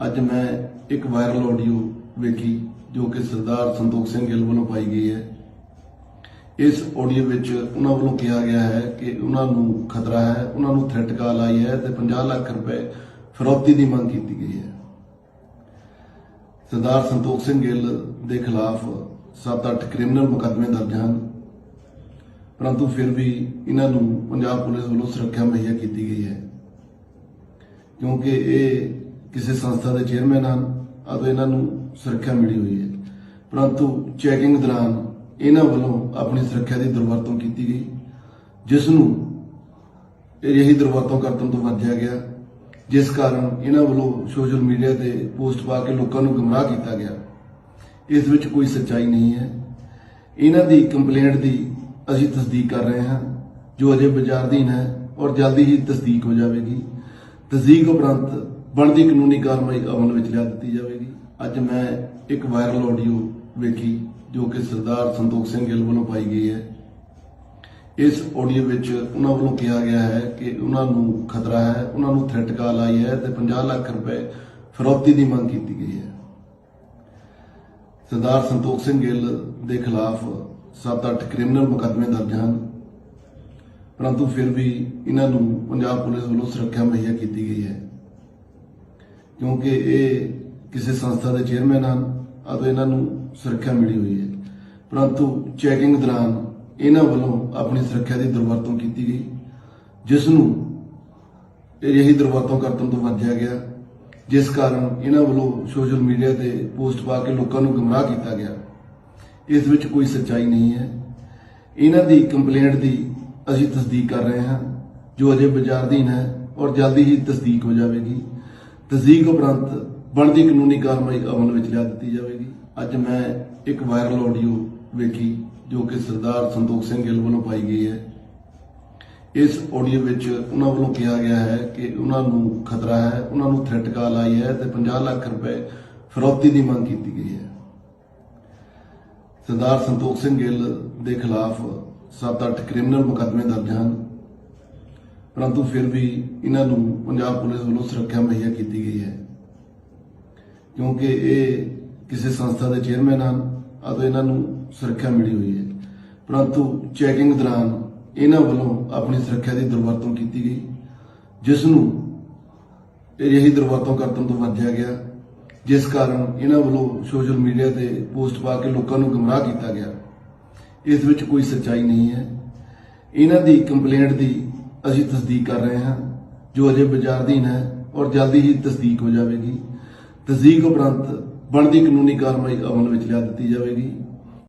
ਅੱਜ ਮੈਂ ਇੱਕ ਵਾਇਰਲ ਆਡੀਓ ਵੇਖੀ, ਜੋ ਕਿ ਸਰਦਾਰ ਸੰਤੋਖ ਸਿੰਘ ਗਿੱਲ ਵੱਲੋਂ ਪਾਈ ਗਈ ਹੈ। ਇਸ ਆਡੀਓ ਵਿੱਚ ਉਹਨਾਂ ਵੱਲੋਂ ਕਿਹਾ ਗਿਆ ਹੈ ਕਿ ਉਹਨਾਂ ਨੂੰ ਖਤਰਾ ਹੈ, ਉਹਨਾਂ ਨੂੰ ਥ੍ਰੈਟ ਕਾਲ ਆਈ ਹੈ ਤੇ 50 ਲੱਖ ਰੁਪਏ ਫਰੋਤੀ ਦੀ ਮੰਗ ਕੀਤੀ ਗਈ ਹੈ। ਸਰਦਾਰ ਸੰਤੋਖ ਸਿੰਘ ਗਿੱਲ ਦੇ ਖਿਲਾਫ 7-8 ਕ੍ਰਿਮੀਨਲ ਮੁਕੱਦਮੇ ਦਰਜ ਹਨ, ਪਰੰਤੂ ਫਿਰ ਵੀ ਇਹਨਾਂ ਨੂੰ ਪੰਜਾਬ ਪੁਲਿਸ ਵੱਲੋਂ ਸੁਰੱਖਿਆ ਮੁਹੱਈਆ ਕੀਤੀ ਗਈ ਹੈ, ਕਿਉਂਕਿ ਇਹ ਕਿਸੇ ਸੰਸਥਾ ਦੇ ਚੇਅਰਮੈਨ ਹਨ ਅਤੇ ਇਹਨਾਂ ਨੂੰ ਸੁਰੱਖਿਆ ਮਿਲੀ ਹੋਈ ਹੈ। ਪਰੰਤੂ ਚੈਕਿੰਗ ਦੌਰਾਨ ਇਹਨਾਂ ਵੱਲੋਂ ਆਪਣੀ ਸੁਰੱਖਿਆ ਦੀ ਦੁਰਵਰਤੋਂ ਕੀਤੀ ਗਈ, ਜਿਸ ਨੂੰ ਇਹੀ ਦੁਰਵਰਤੋਂ ਕਰਨ ਤੋਂ ਵਰਜਿਆ ਗਿਆ, ਜਿਸ ਕਾਰਨ ਇਹਨਾਂ ਵੱਲੋਂ ਸੋਸ਼ਲ ਮੀਡੀਆ ਤੇ ਪੋਸਟ ਪਾ ਕੇ ਲੋਕਾਂ ਨੂੰ ਗੁੰਮਰਾਹ ਕੀਤਾ ਗਿਆ। ਇਸ ਵਿੱਚ ਕੋਈ ਸੱਚਾਈ ਨਹੀਂ ਹੈ। ਇਹਨਾਂ ਦੀ ਕੰਪਲੇਂਟ ਦੀ ਅਸੀਂ ਤਸਦੀਕ ਕਰ ਰਹੇ ਹਾਂ, ਜੋ ਅਜੇ ਵਿਚਾਰਧੀਨ ਹੈ ਔਰ ਜਲਦੀ ਹੀ ਤਸਦੀਕ ਹੋ ਜਾਵੇਗੀ। ਤਸਦੀਕ ਉਪਰੰਤ ਬਣਦੀ ਕਾਨੂੰਨੀ ਕਾਰਵਾਈ ਅਮਲ ਵਿੱਚ ਲਿਆ ਦਿੱਤੀ ਜਾਵੇਗੀ। ਅੱਜ ਮੈਂ ਇੱਕ ਵਾਇਰਲ ਆਡੀਓ ਵੇਖੀ, ਜੋ ਕਿ ਸਰਦਾਰ ਸੰਤੋਖ ਸਿੰਘ ਗਿੱਲ ਵੱਲੋਂ ਪਾਈ ਗਈ ਹੈ। ਇਸ ਆਡੀਓ ਵਿੱਚ ਉਹਨਾਂ ਵੱਲੋਂ ਕਿਹਾ ਗਿਆ ਹੈ ਕਿ ਉਹਨਾਂ ਨੂੰ ਖਤਰਾ ਹੈ, ਉਹਨਾਂ ਨੂੰ ਥ੍ਰੈਟ ਕਾਲ ਆਈ ਹੈ ਤੇ 50 ਲੱਖ ਰੁਪਏ ਫਰੋਤੀ ਦੀ ਮੰਗ ਕੀਤੀ ਗਈ ਹੈ। ਸਰਦਾਰ ਸੰਤੋਖ ਸਿੰਘ ਗਿੱਲ ਦੇ ਖਿਲਾਫ 7-8 ਕ੍ਰਿਮੀਨਲ ਮੁਕੱਦਮੇ ਦਰਜ ਹਨ। ਪਰੰਤੂ ਫਿਰ ਵੀ ਇਹਨਾਂ ਨੂੰ ਪੰਜਾਬ ਪੁਲਿਸ ਵੱਲੋਂ ਸੁਰੱਖਿਆ ਮੁਹੱਈਆ ਕੀਤੀ ਗਈ ਹੈ। ਕਿਉਂਕਿ ਇਹ ਕਿਸੇ ਸੰਸਥਾ ਦੇ ਚੇਅਰਮੈਨ ਹਨ ਅਤੇ ਇਹਨਾਂ ਨੂੰ ਸੁਰੱਖਿਆ ਮਿਲੀ ਹੋਈ ਹੈ। ਪਰੰਤੂ ਚੈਕਿੰਗ ਦੌਰਾਨ ਇਹਨਾਂ ਵੱਲੋਂ ਆਪਣੀ ਸੁਰੱਖਿਆ ਦੀ ਦੁਰਵਰਤੋਂ ਕੀਤੀ ਗਈ ਜਿਸ ਨੂੰ ਇਹੀ ਦੁਰਵਰਤੋਂ ਕਰਨ ਤੋਂ ਵਰਜਿਆ ਗਿਆ, ਜਿਸ ਕਾਰਨ ਇਹਨਾਂ ਵੱਲੋਂ ਸੋਸ਼ਲ ਮੀਡੀਆ ਤੇ ਪੋਸਟ ਪਾ ਕੇ ਲੋਕਾਂ ਨੂੰ ਗੁੰਮਰਾਹ ਕੀਤਾ ਗਿਆ। ਇਸ ਵਿੱਚ ਕੋਈ ਸੱਚਾਈ ਨਹੀਂ ਹੈ। ਇਹਨਾਂ ਦੀ ਕੰਪਲੇਂਟ ਦੀ ਅਸੀਂ ਤਸਦੀਕ ਕਰ ਰਹੇ ਹਾਂ, ਜੋ ਅਜੇ ਵਿਚਾਰਧੀਨ ਹੈ ਔਰ ਜਲਦੀ ਹੀ ਤਸਦੀਕ ਹੋ ਜਾਵੇਗੀ। ਤਸਦੀਕ ਉਪਰੰਤ ਬਣਦੀ ਕਾਨੂੰਨੀ ਕਾਰਵਾਈ ਅਮਲ ਵਿੱਚ ਲਿਆ ਦਿੱਤੀ ਜਾਵੇਗੀ। ਅੱਜ ਮੈਂ ਇੱਕ ਵਾਇਰਲ ਆਡੀਓ ਵੇਖੀ, ਜੋ ਕਿ ਸਰਦਾਰ ਸੰਤੋਖ ਸਿੰਘ ਗਿੱਲ ਵੱਲੋਂ ਪਾਈ ਗਈ ਹੈ। ਇਸ ਆਡੀਓ ਵਿੱਚ ਉਹਨਾਂ ਵੱਲੋਂ ਕਿਹਾ ਗਿਆ ਹੈ ਕਿ ਉਹਨਾਂ ਨੂੰ ਖਤਰਾ ਹੈ, ਉਹਨਾਂ ਨੂੰ ਥ੍ਰੈਟ ਕਾਲ ਆਈ ਹੈ ਤੇ 50 ਲੱਖ ਰੁਪਏ ਫਰੌਤੀ ਦੀ ਮੰਗ ਕੀਤੀ ਗਈ ਹੈ। ਸਰਦਾਰ ਸੰਤੋਖ ਸਿੰਘ ਗਿੱਲ ਦੇ ਖਿਲਾਫ 7-8 ਕ੍ਰਿਮੀਨਲ ਮੁਕੱਦਮੇ ਦਰਜ ਹਨ। ਪਰੰਤੂ ਫਿਰ ਵੀ ਇਹਨਾਂ ਨੂੰ ਪੰਜਾਬ ਪੁਲਿਸ ਵੱਲੋਂ ਸੁਰੱਖਿਆ ਮੁਹੱਈਆ ਕੀਤੀ ਗਈ ਹੈ। ਕਿਉਂਕਿ ਇਹ ਕਿਸੇ ਸੰਸਥਾ ਦੇ ਚੇਅਰਮੈਨ ਹਨ ਅਤੇ ਇਹਨਾਂ ਨੂੰ ਸੁਰੱਖਿਆ ਮਿਲੀ ਹੋਈ ਹੈ। ਪਰੰਤੂ ਚੈਕਿੰਗ ਦੌਰਾਨ ਇਹਨਾਂ ਵੱਲੋਂ ਆਪਣੀ ਸੁਰੱਖਿਆ ਦੀ ਦੁਰਵਰਤੋਂ ਕੀਤੀ ਗਈ, ਜਿਸ ਨੂੰ ਅਜਿਹੀ ਦੁਰਵਰਤੋਂ ਕਰਨ ਤੋਂ ਵਰਜਿਆ ਗਿਆ, ਜਿਸ ਕਾਰਨ ਇਹਨਾਂ ਵੱਲੋਂ ਸੋਸ਼ਲ ਮੀਡੀਆ ਤੇ ਪੋਸਟ ਪਾ ਕੇ ਲੋਕਾਂ ਨੂੰ ਗੁੰਮਰਾਹ ਕੀਤਾ ਗਿਆ। ਇਸ ਵਿੱਚ ਕੋਈ ਸੱਚਾਈ ਨਹੀਂ ਹੈ। ਇਹਨਾਂ ਦੀ ਕੰਪਲੇਂਟ ਦੀ ਅਸੀਂ ਤਸਦੀਕ ਕਰ ਰਹੇ ਹਾਂ, ਜੋ ਅਜੇ ਵਿਚਾਰਧੀਨ ਹੈ ਔਰ ਜਲਦੀ ਹੀ ਤਸਦੀਕ ਹੋ ਜਾਵੇਗੀ। ਤਸਦੀਕ ਉਪਰੰਤ ਬਣਦੀ ਕਾਨੂੰਨੀ ਕਾਰਵਾਈ ਅਮਲ ਵਿੱਚ ਲਿਆ ਦਿੱਤੀ ਜਾਵੇਗੀ।